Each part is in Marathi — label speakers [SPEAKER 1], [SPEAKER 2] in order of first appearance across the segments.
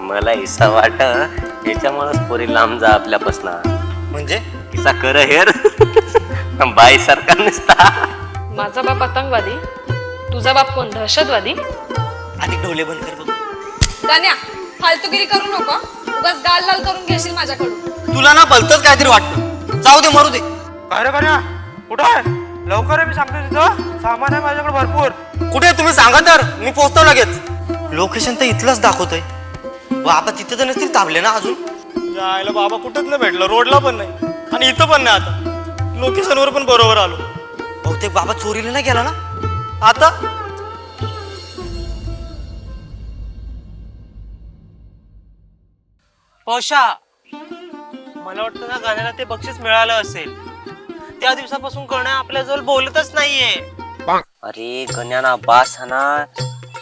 [SPEAKER 1] मला इसा वाट याच्यामुळेच पोरी लांब जा आपल्यापासना.
[SPEAKER 2] म्हणजे?
[SPEAKER 1] इसा कर हेर. बाई सरकार नसता.
[SPEAKER 3] माझा बाप आतंकवादी. तुझा बाप कोण? दहशतवादी?
[SPEAKER 2] आधी डोले बंद कर बघ.
[SPEAKER 4] दान्या फालतूगिरी करू नको उगाच गाल लाल करून घेशील माझ्याकडून.
[SPEAKER 2] तुला ना भलतच काहीतरी वाटतं. जाऊ दे मरू दे.
[SPEAKER 5] काय रे कन्या कुठं आहे? लवकर आहे मी सांगतो तिथं. सामान आहे माझ्याकडे भरपूर.
[SPEAKER 2] कुठे आहे? तुम्ही सांगा तर. मी पोहोचतो लगेच. लोकेशन तर इथलंच दाखवतोय. बाबा तिथे तर नसतील थांबले ना अजून?
[SPEAKER 5] यायला बाबा कुठंच नाही भेटलं? रोडला पण नाही. आणि इथं पण नाही आता. लोकेशनवर पण बरोबर आलो.
[SPEAKER 2] बहुतेक बाबा चोरीला नाही गेला ना?
[SPEAKER 5] आता? पौशा मला वाटतं ना गाण्याला ते बक्षीस मिळालं असेल. त्या दिवसापासून गण्या आपल्याजवळ बोलतच नाहीये.
[SPEAKER 1] अरे गण्याना बास हा ना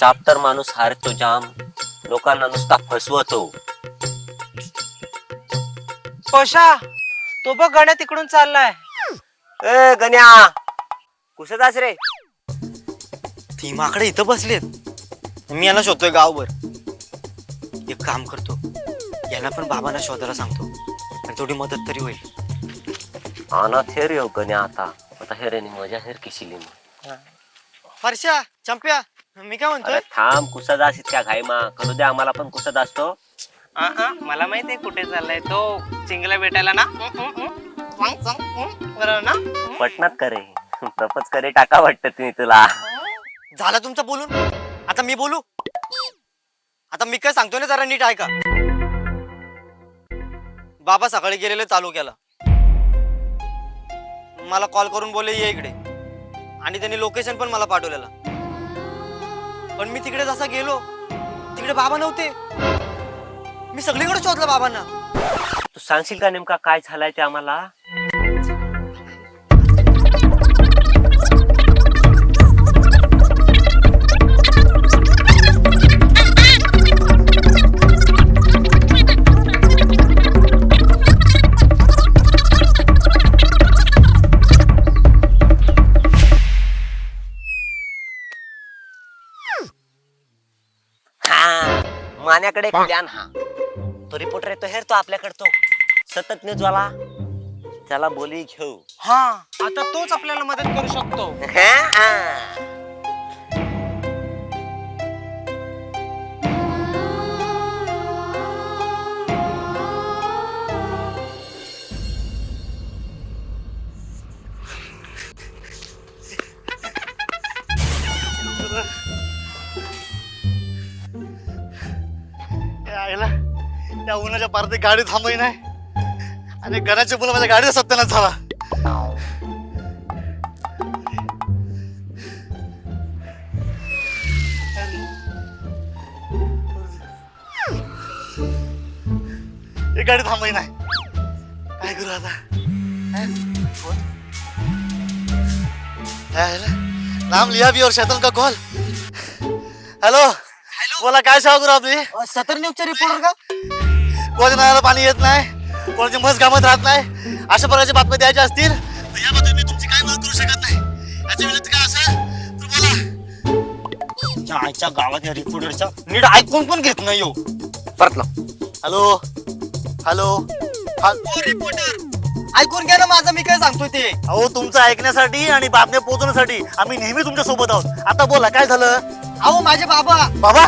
[SPEAKER 1] चाप्टर माणूस हारतो जाम. लोकांना नुसता फसवतो.
[SPEAKER 5] पौशा तो बघ गण्या तिकडून चाललाय.
[SPEAKER 1] ए गण्या कुठं जास रे?
[SPEAKER 2] ती माकडे इथं बसलेत. मी यांना शोधतोय गावभर. एक काम करतो. यांना पण बाबांना शोधायला सांगतो. आणि थोडी मदत तरी होईल.
[SPEAKER 1] अनाथ हेर येऊ गण्या आता. आता हेरेनी मजा हेर किशिली मग
[SPEAKER 2] हर्षा चंप्या. मी काय
[SPEAKER 1] अरे
[SPEAKER 2] म्हणतोय
[SPEAKER 1] थांब कुसा जास इतक्या घाई मा? करू दे आम्हाला पण कुसा
[SPEAKER 5] आ, आ, मला माहितीये कुठे चाललाय तो चिंगला भेटायला ना. सांग, सांग. बरोबर ना?
[SPEAKER 1] पटनात करे प्रपच करे टाका वाटत तुम्ही तुला.
[SPEAKER 2] झालं तुमचं बोलून? आता मी बोलू? आता मी काय सांगतोय ना जरा नीट ऐका. बाबा सकाळी गेलेले तालुक्याला मला कॉल करून बोलले ये इकडे. आणि त्यांनी लोकेशन पण मला पाठवलेलं. पण मी तिकडे जसा गेलो तिकडे बाबा नव्हते. मी सगळीकडे शोधलं बाबांना.
[SPEAKER 1] तू सांगशील का नेमका काय झालाय ते आम्हाला? मान्याकडे प्लॅन हा. तो रिपोर्टर येतो हेर तो आपल्याकडे तो. सतत न्यूज वाला. त्याला बोली घेऊ.
[SPEAKER 5] हा आता तोच आपल्याला मदत करू शकतो.
[SPEAKER 1] हा, हा.
[SPEAKER 5] त्या उन्हाच्या पारती गाडी थांबवी नाही. आणि गणाच्या मुलं माझ्या गाडीचा सत्यानाश झाला. ही गाडी थांबवी नाही. काय करू आता? नाम लिया भी और शैतान का कॉल? हॅलो बोला काय सेवा करू आपली?
[SPEAKER 2] सतर न्यूजचे रिपोर्टर का?
[SPEAKER 5] कोणाच्या नळाला पाणी येत नाही कोणाची मस कामात राहत नाही अशा प्रकारच्या बातम्या द्यायच्या असतील तर या बातम्या मी तुमची काय मदत करू शकत नाही? याच्या विनंती काय असेल तर बोला.
[SPEAKER 2] आईच्या गावात या रिपोर्टरच्या नीट ऐकून पण घेत नाही हो.
[SPEAKER 1] परत लाव.
[SPEAKER 5] हॅलो? Hello reporter.
[SPEAKER 2] ऐकून घ्या ना माझं मी काय सांगतोय ते.
[SPEAKER 5] अहो तुमचं ऐकण्यासाठी आणि बातम्या पोहोचवण्यासाठी आम्ही नेहमी तुमच्यासोबत आहोत. आता बोला काय झालं?
[SPEAKER 2] अहो माझे बाबा.
[SPEAKER 5] बाबा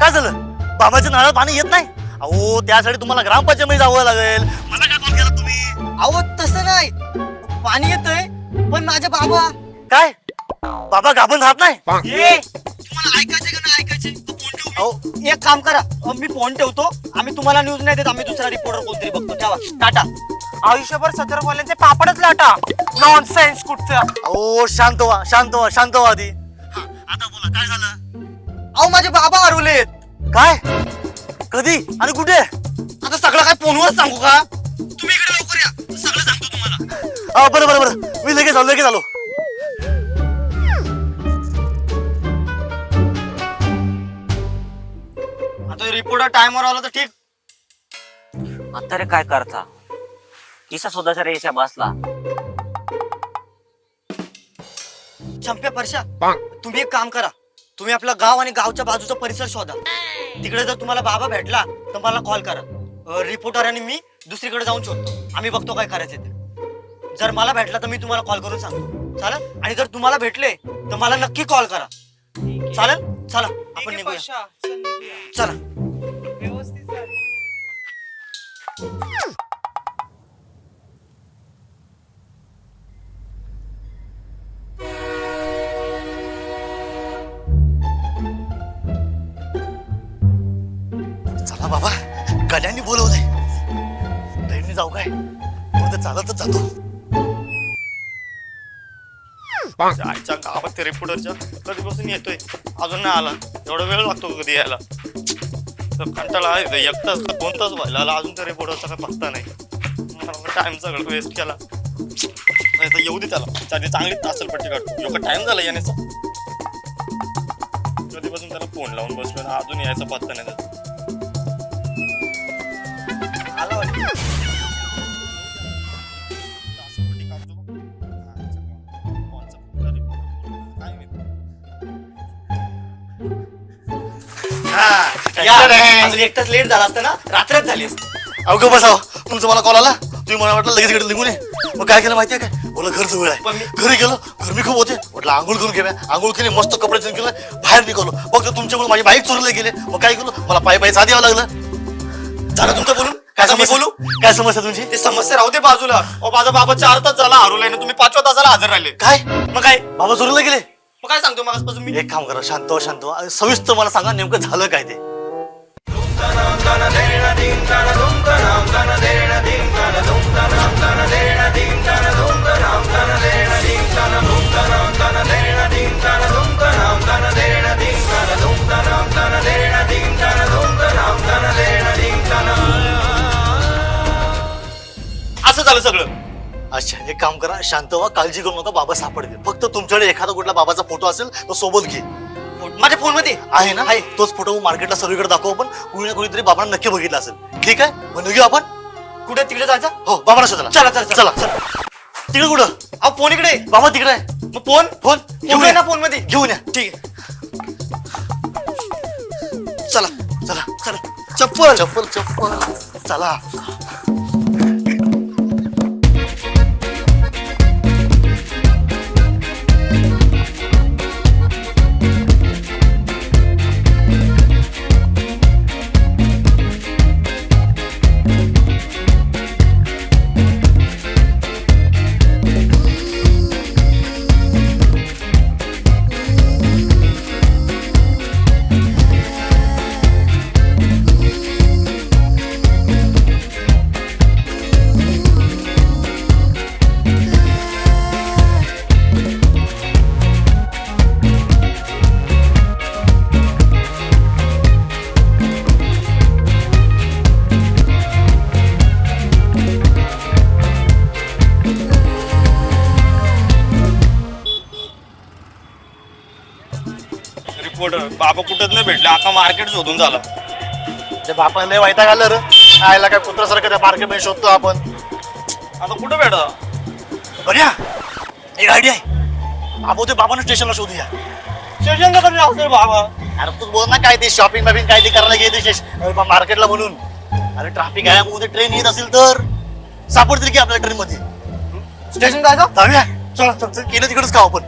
[SPEAKER 5] काय झालं? बाबाच्या नळाला पाणी येत नाही? अहो त्यासाठी तुम्हाला ग्रामपंचायत जावं लागेल. मला काय कॉल केला तुम्ही?
[SPEAKER 2] अहो तसं नाही. पाणी येतंय पण माझे बाबा
[SPEAKER 5] काय? बाबा गाभण राहत नाही?
[SPEAKER 2] ए, तुम्हाला ऐकायचे का नाही ऐकायचे तो फोन ठेवू अहो एक काम करा. अहो, मी फोन ठेवतो. आम्ही तुम्हाला न्यूज नाही देत आम्ही दुसरा रिपोर्टर कोणतरी बघतो. ठेवा. टाटा.
[SPEAKER 5] आयुष्यभर सतर्कवाल्यांचे पापडच लाटा. नॉन सेन्स कुठचं? अहो शांत व्हा शांत व्हा शांत व्हा आधी. आता बोला काय झालं?
[SPEAKER 2] अहो माझे बाबा हरवलेत.
[SPEAKER 5] काय? कधी? आणि कुठे?
[SPEAKER 2] आता सगळं काय फोनवर सांगू का? तुम्ही इकडे लवकर या. सगळं सांगतो तुम्हाला.
[SPEAKER 5] हा बरं बरं बरं. मी लगेच आलो लगेच आलो.
[SPEAKER 2] आता रिपोर्टर टाइमवर आला तर ठीक.
[SPEAKER 1] आता रे काय करता? किसा स्वतःच्या रेषा बसला.
[SPEAKER 2] चंप्या परशा तुम्ही एक काम करा. तुम्ही आपलं गाव आणि गावच्या बाजूचा परिसर शोधा. तिकडे जर तुम्हाला बाबा भेटला तर मला कॉल करा. रिपोर्टर आणि मी दुसरीकडे जाऊन शोधतो आम्ही बघतो काय करायचं ते. जर मला भेटला तर मी तुम्हाला कॉल करून सांगतो. चालेल? आणि जर तुम्हाला भेटले तर मला नक्की कॉल करा. चालेल? चला आपण निघूया. चला
[SPEAKER 5] चला. गड्यांनी बोलवलंय. ट्रेनने जाऊ काय? तर चालतच जातो
[SPEAKER 2] आजच्या गावात ते रिपोर्टरच्या कधीपासून येतोय? अजून नाही आला. एवढा वेळ लागतो कधी यायला. तर कंटाळा आहे एक तास का दोन तास व्हायला आला. अजून त्या रिपोर्टरचा काय पत्ता नाही. टाइम सगळं वेस्ट केला. नाही तर येऊ दे त्याला. त्याची चांगली तासल पट्टी काढतो. एवढा टाइम झाला यानेचा. कधीपासून त्याला फोन लावून बसलो ना अजून यायचा पत्ता नाही. त्याचा या, अजून एक तास लेट झाला असता ना रात्रच झाली असती.
[SPEAKER 5] अवघं बसाव. तुमचा मला कॉल आला? तुम्ही मला वाटलं लगेच इकडे निघून ये. मग काय केलं माहितीये काय? बोला घरचं वेळ
[SPEAKER 2] पण
[SPEAKER 5] आहे घरी गेलो. गरमी खूप होते. म्हटलं आंघोळ करून घेऊया आंघोळ केली मस्त कपडे चेंज केलं बाहेर निघालो. फक्त तुमच्यामुळे माझी बाईक चोरले गेले मग काय केलं? मला पायी पायी साथ यावं लागलं.
[SPEAKER 2] झालं तुमचं बोलून?
[SPEAKER 5] काय समस्या?
[SPEAKER 2] बोलू?
[SPEAKER 5] काय समस्या तुमची?
[SPEAKER 2] ते समस्या राहू दे बाजूला. माझा बाबा चार तास झाला हरवलाय ना तुम्ही पाचव्या तासाला हजर राहिले.
[SPEAKER 5] काय?
[SPEAKER 2] मग काय?
[SPEAKER 5] बाबा चोरीला गेले?
[SPEAKER 2] मग काय सांगतो मग मी?
[SPEAKER 5] एक काम करा शांत व्हा, शांत व्हा. सविस्तर मला सांगा नेमकं झालं काय ते?
[SPEAKER 2] असं झालं सगळं.
[SPEAKER 5] अच्छा एक काम करा शांत व्हा काळजी करू नका बाबा सापडतील. फक्त तुमच्याकडे एखादा कुठला बाबाचा फोटो असेल तो सोबत घे.
[SPEAKER 2] माझ्या फोनमध्ये?
[SPEAKER 5] आहे ना? तोच फोटो मार्केटला सर्वीकडे दाखवू आपण. कुणी ना कुणीतरी बाबांना नक्की बघितला असेल. ठीक आहे? मग निघू आपण?
[SPEAKER 2] कुठे? तिकडे जायचं?
[SPEAKER 5] हो बाबांना शोधला
[SPEAKER 2] चला, चला,
[SPEAKER 5] चला.
[SPEAKER 2] चला.
[SPEAKER 5] तिकडे कुठं?
[SPEAKER 2] अहो फोन इकडे
[SPEAKER 5] बाबा तिकडे आहे.
[SPEAKER 2] मग फोन
[SPEAKER 5] फोन
[SPEAKER 2] घेऊन
[SPEAKER 5] घेऊन
[SPEAKER 2] ना
[SPEAKER 5] या.
[SPEAKER 2] फोनमध्ये?
[SPEAKER 5] घेऊन या.
[SPEAKER 2] ठीक आहे.
[SPEAKER 5] चला. चला चला. चप्पल. चप्पल चप्पल. चला.
[SPEAKER 2] रिपोर्टर बाबा कुठंच नाही भेटले. आता मार्केट शोधून झाला.
[SPEAKER 5] ते बापाने लय वाईटा घाललं रे. आयला काय कुत्रासारखं त्या मार्केटमध्ये शोधतो आपण.
[SPEAKER 2] आता कुठं भेटत
[SPEAKER 5] बऱ्या एक आयडिया आहे. आपण ते बाबांना स्टेशनला शोधूया.
[SPEAKER 2] स्टेशनला कधी बाबा?
[SPEAKER 5] अरे तू बोल ना काय ते शॉपिंग बिपिंग काय ते करायला गेले मार्केटला म्हणून अरे ट्रॅफिक आहे मग ट्रेन येत असेल तर. सापडतील की आपल्या ट्रेन मध्ये?
[SPEAKER 2] स्टेशन जायचं?
[SPEAKER 5] चल चल केलं तिकडच का आपण.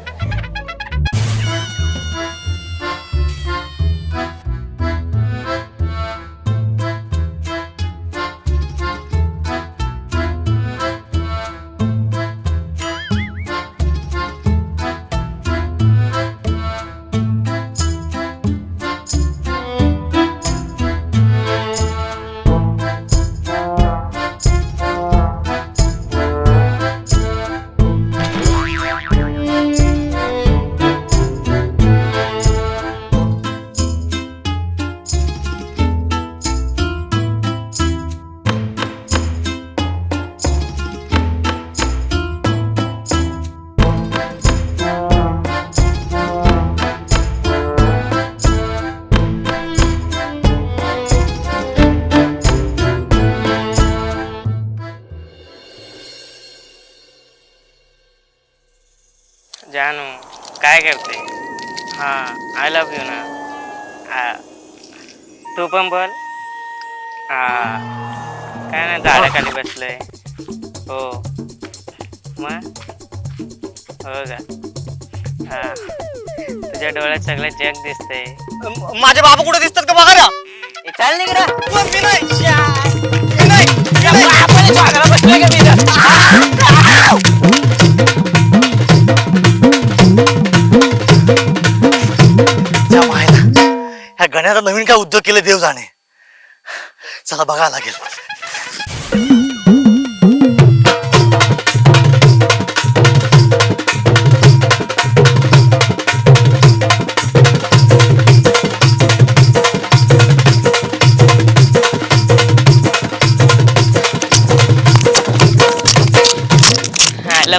[SPEAKER 6] जानू काय करते? हां आय लव्ह यू ना. आ, तू पण बोल. हा काय नाही झाडाखाली बसलोय. हो. मग? हो का? हा. तुझ्या डोळ्यात सगळं जग दिसतंय.
[SPEAKER 2] म- माझे बाबा कुठे दिसतात का बघा ना?
[SPEAKER 1] ए, चाल निघ.
[SPEAKER 2] पण
[SPEAKER 5] नवीन काय उद्योग केले देव जाणे. चला बघायला लागेल.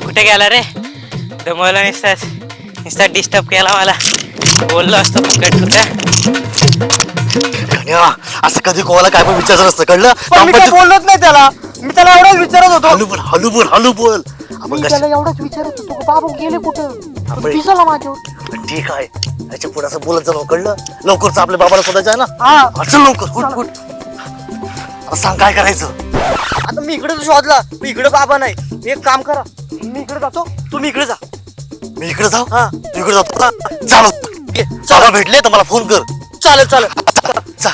[SPEAKER 6] कुठे गेला रे? दमवला नुसताच नुसता डिस्टर्ब केला मला. बोललो असतो कुठं
[SPEAKER 5] गण्या असं कधी कोणाला काय पण विचारायचं नसतं कळलं?
[SPEAKER 2] पण मी काय बोललोच नाही त्याला. मी त्याला एवढंच विचारत होतो.
[SPEAKER 5] हलू बोल हलू बोल हलू बोल. आपण कश
[SPEAKER 2] एवढंच विचारत होतो बाबू गेले कुठं?
[SPEAKER 5] आपण-
[SPEAKER 2] माझ्यावर.
[SPEAKER 5] ठीक आहे. याच्यापुढे असं बोलत जाऊ कळलं? लवकरच आपल्या बाबाला शोधायचं आहे ना.
[SPEAKER 2] हा.
[SPEAKER 5] चल लवकर उठ उठ. आता सांग काय करायचं?
[SPEAKER 2] आता मी इकडे शोधला मी इकडे बाबा नाही. एक काम करा. मी इकडे जातो तुम्ही इकडे जा.
[SPEAKER 5] मी इकडे जाऊ?
[SPEAKER 2] हा.
[SPEAKER 5] तू इकडे जातो का चला भेटले तर मला फोन कर.
[SPEAKER 2] चालेल चालेल. चा